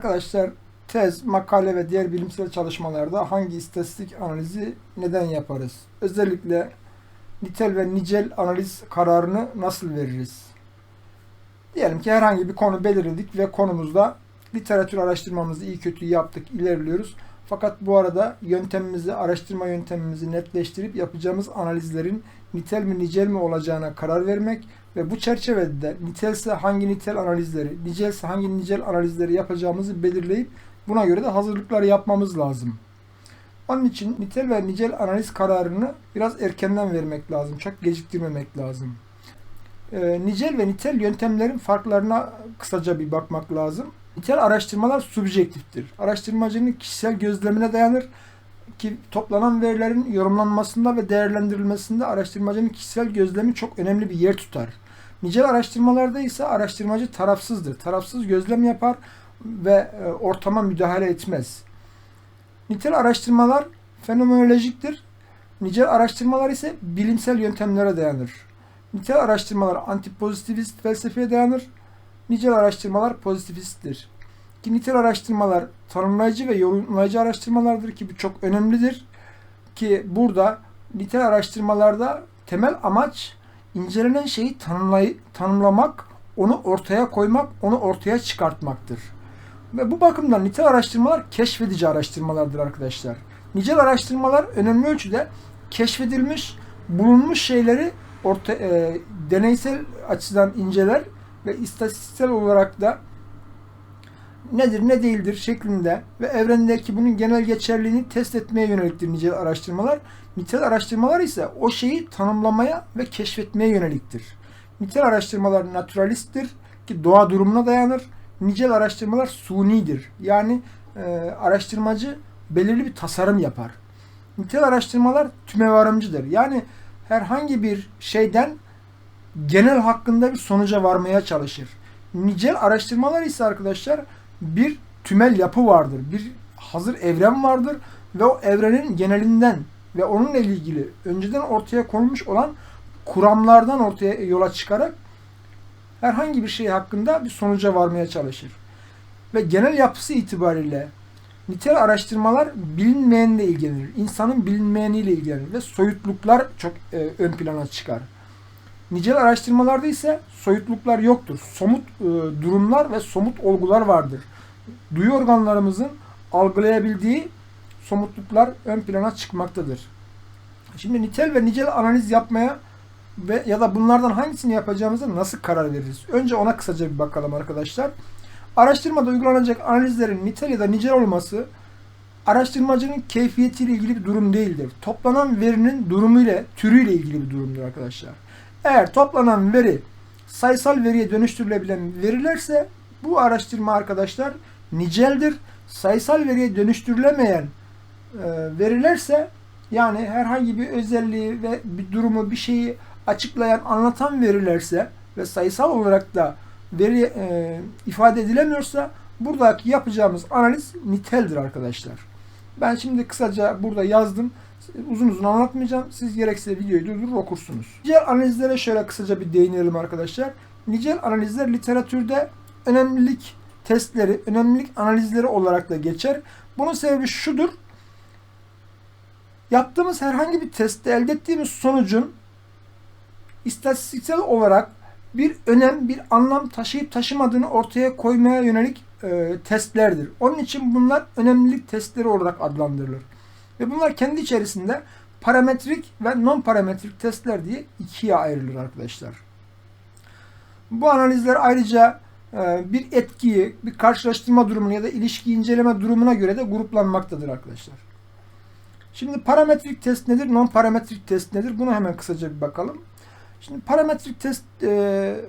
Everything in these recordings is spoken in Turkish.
Arkadaşlar tez, makale ve diğer bilimsel çalışmalarda hangi istatistik analizi neden yaparız? Özellikle nitel ve nicel analiz kararını nasıl veririz? Diyelim ki herhangi bir konu belirledik ve konumuzda literatür araştırmamızı iyi kötü yaptık, ilerliyoruz. Fakat bu arada yöntemimizi, araştırma yöntemimizi netleştirip yapacağımız analizlerin nitel mi nicel mi olacağına karar vermek ve bu çerçevede nitelse hangi nitel analizleri, nicelse hangi nicel analizleri yapacağımızı belirleyip buna göre de hazırlıklar yapmamız lazım. Onun için nitel ve nicel analiz kararını biraz erkenden vermek lazım. Çok geciktirmemek lazım. Ee, nicel ve nitel yöntemlerin farklarına kısaca bir bakmak lazım. Nitel araştırmalar subjektiftir. Araştırmacının kişisel gözlemine dayanır ki toplanan verilerin yorumlanmasında ve değerlendirilmesinde araştırmacının kişisel gözlemi çok önemli bir yer tutar. Nicel araştırmalarda ise araştırmacı tarafsızdır. Tarafsız gözlem yapar ve e, ortama müdahale etmez. Nitel araştırmalar fenomenolojiktir. Nicel araştırmalar ise bilimsel yöntemlere dayanır. Nitel araştırmalar antipozitivist felsefeye dayanır. Nicel araştırmalar pozitivisttir. Ki nitel araştırmalar tanımlayıcı ve yorumlayıcı araştırmalardır ki bu çok önemlidir. Ki burada nitel araştırmalarda temel amaç incelenen şeyi tanımlay tanımlamak, onu ortaya koymak, onu ortaya çıkartmaktır. Ve bu bakımdan nitel araştırmalar keşfedici araştırmalardır arkadaşlar. Nicel araştırmalar önemli ölçüde keşfedilmiş, bulunmuş şeyleri orta, e, deneysel açıdan inceler ve istatistiksel olarak da nedir ne değildir şeklinde ve evrendeki bunun genel geçerliliğini test etmeye yöneliktir nicel araştırmalar. Nitel araştırmalar ise o şeyi tanımlamaya ve keşfetmeye yöneliktir. Nitel araştırmalar naturalisttir ki doğa durumuna dayanır. Nicel araştırmalar sunidir. Yani e, araştırmacı belirli bir tasarım yapar. Nitel araştırmalar tümevarımcıdır. Yani herhangi bir şeyden genel hakkında bir sonuca varmaya çalışır. Nicel araştırmalar ise arkadaşlar bir tümel yapı vardır. Bir hazır evren vardır ve o evrenin genelinden ve onunla ilgili önceden ortaya konmuş olan kuramlardan ortaya yola çıkarak herhangi bir şey hakkında bir sonuca varmaya çalışır. Ve genel yapısı itibariyle nitel araştırmalar bilinmeyenle ilgilenir. İnsanın bilinmeyeniyle ilgilenir ve soyutluklar çok e, ön plana çıkar. Nicel araştırmalarda ise soyutluklar yoktur. Somut e, durumlar ve somut olgular vardır. Duyu organlarımızın algılayabildiği somutluklar ön plana çıkmaktadır. Şimdi nitel ve nicel analiz yapmaya ve ya da bunlardan hangisini yapacağımıza nasıl karar veririz? Önce ona kısaca bir bakalım arkadaşlar. Araştırmada uygulanacak analizlerin nitel ya da nicel olması araştırmacının keyfiyetiyle ilgili bir durum değildir. Toplanan verinin durumuyla, türüyle ilgili bir durumdur arkadaşlar. Eğer toplanan veri sayısal veriye dönüştürülebilen verilerse bu araştırma arkadaşlar niceldir. Sayısal veriye dönüştürülemeyen e, verilerse yani herhangi bir özelliği ve bir durumu, bir şeyi açıklayan, anlatan verilerse ve sayısal olarak da veri e, ifade edilemiyorsa buradaki yapacağımız analiz niteldir arkadaşlar. Ben şimdi kısaca burada yazdım. Uzun uzun anlatmayacağım. Siz gerekse videoyu durdurur okursunuz. Nicel analizlere şöyle kısaca bir değinelim arkadaşlar. Nicel analizler literatürde önemlilik testleri, önemlilik analizleri olarak da geçer. Bunun sebebi şudur. Yaptığımız herhangi bir testte elde ettiğimiz sonucun istatistiksel olarak bir önem, bir anlam taşıyıp taşımadığını ortaya koymaya yönelik e, testlerdir. Onun için bunlar önemlilik testleri olarak adlandırılır. Ve bunlar kendi içerisinde parametrik ve non parametrik testler diye ikiye ayrılır arkadaşlar. Bu analizler ayrıca e, bir etkiyi, bir karşılaştırma durumunu ya da ilişki inceleme durumuna göre de gruplanmaktadır arkadaşlar. Şimdi parametrik test nedir, non parametrik test nedir? Bunu hemen kısaca bir bakalım. Şimdi parametrik test e,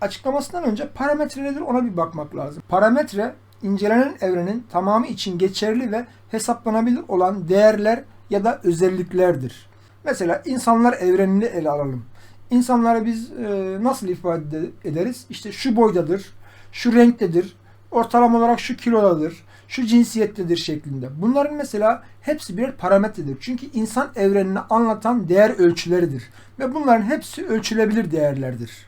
açıklamasından önce parametre nedir ona bir bakmak lazım. Parametre incelenen evrenin tamamı için geçerli ve hesaplanabilir olan değerler ya da özelliklerdir. Mesela insanlar evrenini ele alalım. İnsanları biz e, nasıl ifade ederiz? İşte şu boydadır, şu renktedir, ortalama olarak şu kilodadır, şu cinsiyettedir şeklinde. Bunların mesela hepsi birer parametredir. Çünkü insan evrenini anlatan değer ölçüleridir. Ve bunların hepsi ölçülebilir değerlerdir.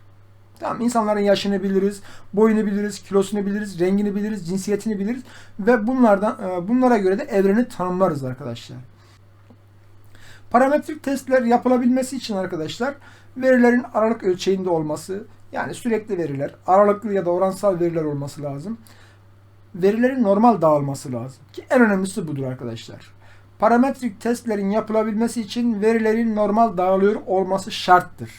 Tamam insanların yaşını biliriz, boyunu biliriz, kilosunu biliriz, rengini biliriz, cinsiyetini biliriz ve bunlardan e, bunlara göre de evreni tanımlarız arkadaşlar. Parametrik testler yapılabilmesi için arkadaşlar verilerin aralık ölçeğinde olması, yani sürekli veriler, aralıklı ya da oransal veriler olması lazım. Verilerin normal dağılması lazım. Ki en önemlisi budur arkadaşlar. Parametrik testlerin yapılabilmesi için verilerin normal dağılıyor olması şarttır.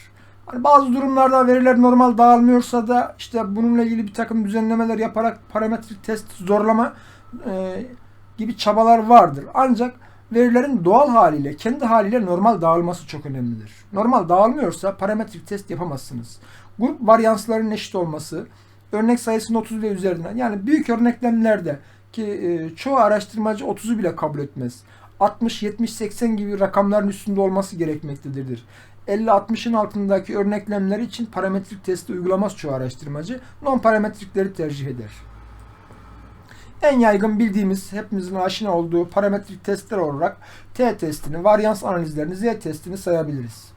Hani bazı durumlarda veriler normal dağılmıyorsa da işte bununla ilgili bir takım düzenlemeler yaparak parametrik test zorlama e, gibi çabalar vardır. Ancak verilerin doğal haliyle, kendi haliyle normal dağılması çok önemlidir. Normal dağılmıyorsa parametrik test yapamazsınız. Grup varyanslarının eşit olması, örnek sayısının 30 ve üzerinden yani büyük örneklemlerde ki e, çoğu araştırmacı 30'u bile kabul etmez. 60, 70, 80 gibi rakamların üstünde olması gerekmektedir. 50-60'ın altındaki örneklemler için parametrik testi uygulamaz çoğu araştırmacı. Non parametrikleri tercih eder. En yaygın bildiğimiz, hepimizin aşina olduğu parametrik testler olarak T testini, varyans analizlerini, Z testini sayabiliriz.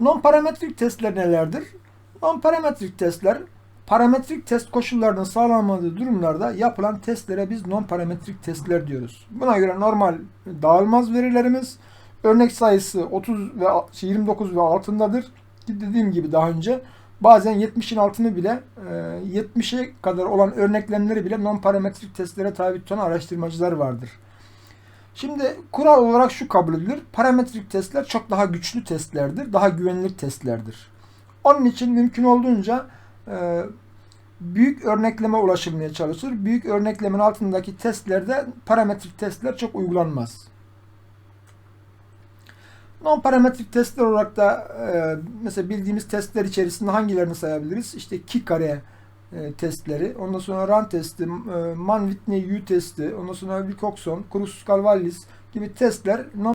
Non parametrik testler nelerdir? Non parametrik testler parametrik test koşullarının sağlanmadığı durumlarda yapılan testlere biz non parametrik testler diyoruz. Buna göre normal dağılmaz verilerimiz örnek sayısı 30 ve 29 ve altındadır. Dediğim gibi daha önce bazen 70'in altını bile 70'e kadar olan örneklemleri bile non parametrik testlere tabi tutan araştırmacılar vardır. Şimdi kural olarak şu kabul edilir. Parametrik testler çok daha güçlü testlerdir. Daha güvenilir testlerdir. Onun için mümkün olduğunca e, büyük örnekleme ulaşılmaya çalışılır. Büyük örneklemin altındaki testlerde parametrik testler çok uygulanmaz. Non parametrik testler olarak da e, mesela bildiğimiz testler içerisinde hangilerini sayabiliriz? İşte ki kare e, testleri, ondan sonra run testi, e, Mann-Whitney U testi, ondan sonra Wilcoxon, Kruskal-Wallis gibi testler non